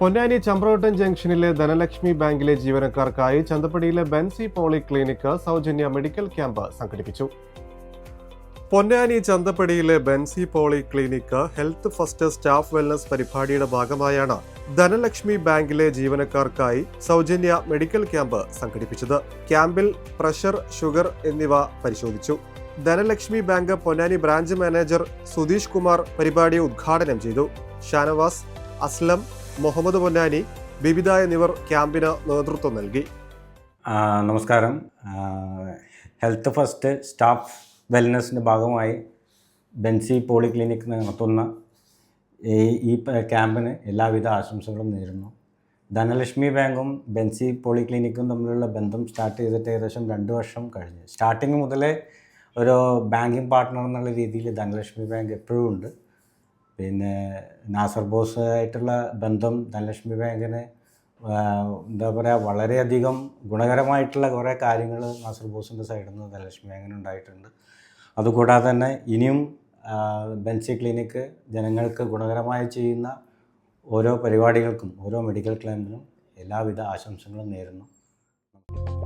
പൊന്നാനി ചമ്പ്രോട്ടൻ ജംഗ്ഷനിലെ ധനലക്ഷ്മി ബാങ്കിലെ ജീവനക്കാർക്കായി ചന്തപ്പടിയിലെ ബെൻസി പോളിക്ലിനിക് സൗജന്യ മെഡിക്കൽ ക്യാമ്പ് സംഘടിപ്പിച്ചു. Ponnani ചന്തപ്പടിയിലെ Benzy polyclinic health first staff wellness പരിപാടിയുടെ ഭാഗമായാണ് ധനലക്ഷ്മി ബാങ്കിലെ ജീവനക്കാർക്കായി സൗജന്യ മെഡിക്കൽ ക്യാമ്പ് സംഘടിപ്പിച്ചത്. ക്യാമ്പിൽ പ്രഷർ ഷുഗർ എന്നിവ പരിശോധിച്ചു. Dhanalakshmi bank Ponnani branch manager Sudheesh Kumar പരിപാടി ഉദ്ഘാടനം ചെയ്തു. ഷാനവാസ് അസ്ലം മുഹമ്മദ് പൊന്നാനി ബിബിത എന്നിവർ ക്യാമ്പിന് നേതൃത്വം നൽകി. നമസ്കാരം. ഹെൽത്ത് ഫസ്റ്റ് സ്റ്റാഫ് വെൽനസിന്റെ ഭാഗമായി ബെൻസി പോളിക്ലിനിക് നടത്തുന്ന ഈ ക്യാമ്പിന് എല്ലാവിധ ആശംസകളും നേരുന്നു. ധനലക്ഷ്മി ബാങ്കും ബെൻസി പോളിക്ലിനിക്കും തമ്മിലുള്ള ബന്ധം സ്റ്റാർട്ട് ചെയ്തിട്ട് ഏകദേശം രണ്ട് വർഷം കഴിഞ്ഞു. സ്റ്റാർട്ടിങ് മുതലേ ഒരു ബാങ്കിങ് പാർട്ട്ണർ എന്നുള്ള രീതിയിൽ ധനലക്ഷ്മി ബാങ്ക് എപ്പോഴും ഉണ്ട്. പിന്നെ നാസർ ബോസ് ആയിട്ടുള്ള ബന്ധം ധനലക്ഷ്മി ബാങ്കിന് എന്താ പറയുക വളരെയധികം ഗുണകരമായിട്ടുള്ള കുറേ കാര്യങ്ങൾ നാസർ ബോസിന്റെ സൈഡിൽ നിന്ന് ധനലക്ഷ്മി ബാങ്കിന് ഉണ്ടായിട്ടുണ്ട്. അതുകൂടാതെ തന്നെ ഇനിയും ബെൻസി ക്ലിനിക്ക് ജനങ്ങൾക്ക് ഗുണകരമായി ചെയ്യുന്ന ഓരോ പരിപാടികൾക്കും ഓരോ മെഡിക്കൽ ക്യാമ്പിനും എല്ലാവിധ ആശംസകളും നേരുന്നു.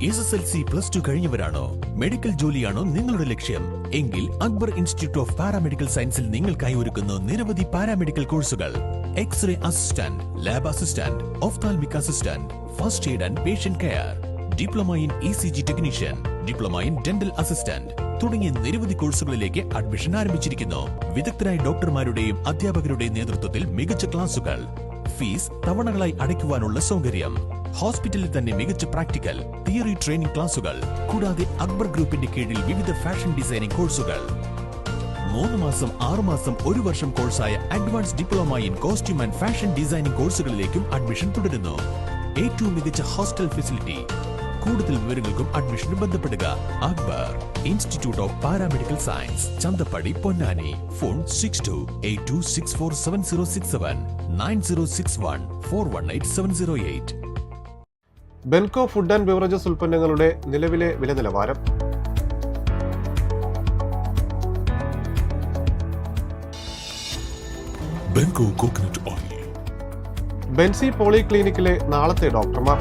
S S L C plus two കഴിഞ്ഞവരാണോ? Medical ജോലിയാണോ നിങ്ങളുടെ ലക്ഷ്യം? എങ്കിൽ അക്ബർ ഇൻസ്റ്റിറ്റ്യൂട്ട് ഓഫ് പാരാമെഡിക്കൽ സയൻസിൽ നിങ്ങൾക്കായി ഒരുക്കുന്ന നിരവധി പാരാമെഡിക്കൽ കോഴ്സുകൾ x-ray assistant lab assistant ophthalmic assistant first aid and patient care diploma in E C G technician diploma in dental assistant തുടങ്ങിയ നിരവധി കോഴ്സുകളിലേക്ക് അഡ്മിഷൻ ആരംഭിച്ചിരിക്കുന്നു. വിദഗ്ധരായ ഡോക്ടർമാരുടെയും അധ്യാപകരുടെയും നേതൃത്വത്തിൽ മികച്ച ക്ലാസുകൾ ഫീസ് തവണകളായി അടയ്ക്കുവാനുള്ള സൗകര്യം. ഹോസ്പിറ്റലിൽ തന്നെ മികച്ച പ്രാക്ടിക്കൽ തിയറി ട്രെയിനിംഗ് ക്ലാസുകൾ കൂടാതെ അക്ബർ ഗ്രൂപ്പിന്റെ കീഴിൽ വിവിധ ഫാഷൻ ഡിസൈനിംഗ് കോഴ്സുകൾ. മൂന്ന് മാസം ആറ് മാസം ഒരു വർഷം കോഴ്സായ advance diploma in costume and fashion designing കോഴ്സുകളിലേക്കും admission തുടരുന്നു. ഏറ്റവും മികച്ച ഹോസ്റ്റൽ ഫെസിലിറ്റി കൂടുതൽ വിവരങ്ങൾക്കും അഡ്മിഷനും ബന്ധപ്പെടുക. Akbar institute of paramedical science Chanthappadi Ponnani. Phone six two eight two six four seven zero six seven nine zero six one four one eight seven zero eight Belco food and beverages ഉൽപ്പന്നങ്ങളുടെ നിലവിലെ വില നിലവാരം. Benco coconut oil Benzy poly ക്ലിനിക്കിലെ നാളത്തെ ഡോക്ടർമാർ.